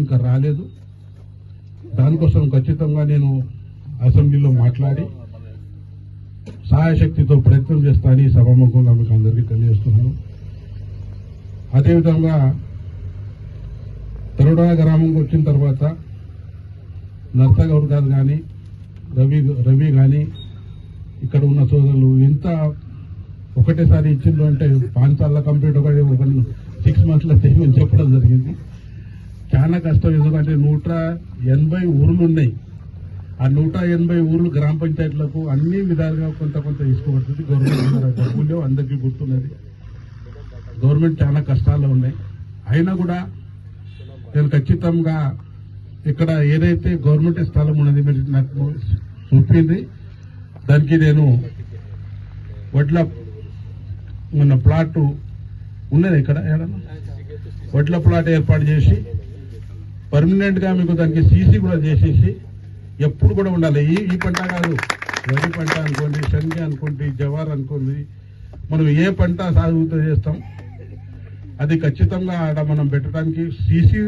ఇంకా రాలేదు. దానికోసం ఖచ్చితంగా నేను అసెంబ్లీలో మాట్లాడి సహాయశక్తితో ప్రయత్నం చేస్తానని సభాముఖంగా మీకు అందరికీ తెలియజేస్తున్నాను. అదేవిధంగా తరుడా గ్రామంకి వచ్చిన తర్వాత నర్సగౌడ్ గారు కానీ రవి రవి కానీ ఇక్కడ ఉన్న సోదరులు ఎంత ఒకటేసారి ఇచ్చిండ్రు అంటే పాంచాల కంప్లీట్ ఒకటి ఒక సిక్స్ మంత్స్లో చేయమని చెప్పడం జరిగింది. చాలా కష్టం ఎందుకంటే నూట ఎనభై ఊర్లు ఉన్నాయి. ఆ నూట ఎనభై ఊర్లు గ్రామ పంచాయతీలకు అన్ని విధాలుగా కొంత కొంత ఇసుకోబడుతుంది. గవర్నమెంట్ డబ్బులు అందరికీ గుర్తున్నది. గవర్నమెంట్ చాలా కష్టాల్లో ఉన్నాయి. అయినా కూడా నేను ఖచ్చితంగా ఇక్కడ ఏదైతే గవర్నమెంట్ స్థలం ఉన్నది మీరు నాకు చూపింది దానికి నేను వడ్ల ఉన్న ప్లాట్ ఉన్నది ఇక్కడ ఏడన్నా? వడ్ల ప్లాట్ ఏర్పాటు చేసి పర్మనెంట్గా మీకు దానికి సీసీ కూడా చేసేసి ఎప్పుడు కూడా ఉండాలి. ఈ ఈ పంట కాదు. వరి పంట అనుకోండి శనగ అనుకోండి జవార్ అనుకోండి. మనం ఏ పంట సాగుతో చేస్తాం? అది ఖచ్చితంగా ఆడ మనం పెట్టడానికి సీసీ